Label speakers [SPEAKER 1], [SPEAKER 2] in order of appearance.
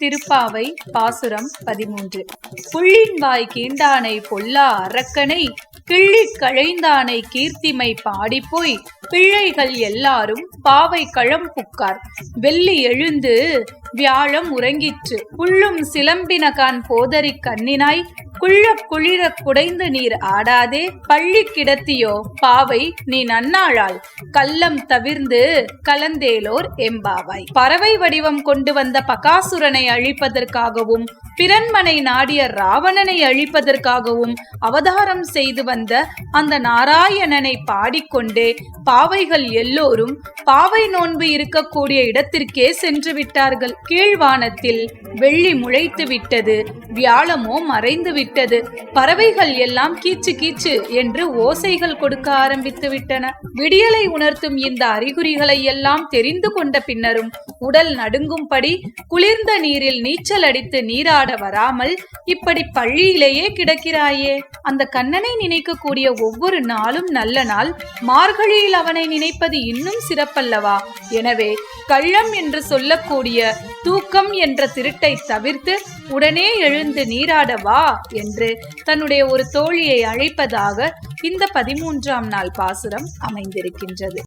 [SPEAKER 1] திருப்பாவை பாசுரம் பதிமூன்று. புள்ளின் வாய் கீண்டானை பொல்லா அரக்கனை கிள்ளிக் கழைந்தானை கீர்த்திமை பாடிப்போய் பிள்ளைகள் எல்லாரும் பாவை களம் புக்கார். வெள்ளி எழுந்து வியாழம் உறங்கிற்று. புள்ளும் சிலம்பினகான் போதறி கண்ணினாய். குள்ள குளிர குடைந்து நீர் ஆடாதே. பள்ளி கிடத்தியோ பாவை நீ நன்னாளாள் கள்ளம் தவிர்ந்து கலந்தேலோர் எம்பாவாய். பறவை வடிவம் கொண்டு வந்த பகாசுரனை அழிப்பதற்காகவும் பிறன்மனை நாடிய ராவணனை அழிப்பதற்காகவும் அவதாரம் செய்து வந்த அந்த நாராயணனை பாடிக்கொண்டே பாவைகள் எல்லோரும் பாவை நோன்பு இருக்கக்கூடிய இடத்திற்கே சென்று விட்டார்கள். கீழ்வானத்தில் வெள்ளி முளைத்து விட்டது வியாழமோ மறைந்து விட்டது. பறவைகள் எல்லாம் கீச்சு கீச்சு என்று ஓசைகள் கொடுக்க ஆரம்பித்து விட்டன. விடியலை உணர்த்தும் இந்த அறிகுறிகளை எல்லாம் தெரிந்து கொண்ட பின்னரும் உடல் நடுங்கும்படி குளிர்ந்த நீரில் நீச்சல் அடித்து நீராட வராமல் இப்படி பள்ளியிலேயே கிடக்கிறாயே. அந்த கண்ணனை நினைக்கக்கூடிய ஒவ்வொரு நாளும் நல்ல நாள். மார்கழியில் அவனை நினைப்பது இன்னும் சிறப்பல்லவா? எனவே கள்ளம் என்று சொல்லக்கூடிய தூக்கம் என்ற திருட்டை தவிர்த்து உடனே எழுந்து நீராட வா என்று தன்னுடைய ஒரு தோழியை அழைப்பதாக இந்த பதிமூன்றாம் நாள் பாசுரம் அமைந்திருக்கின்றது.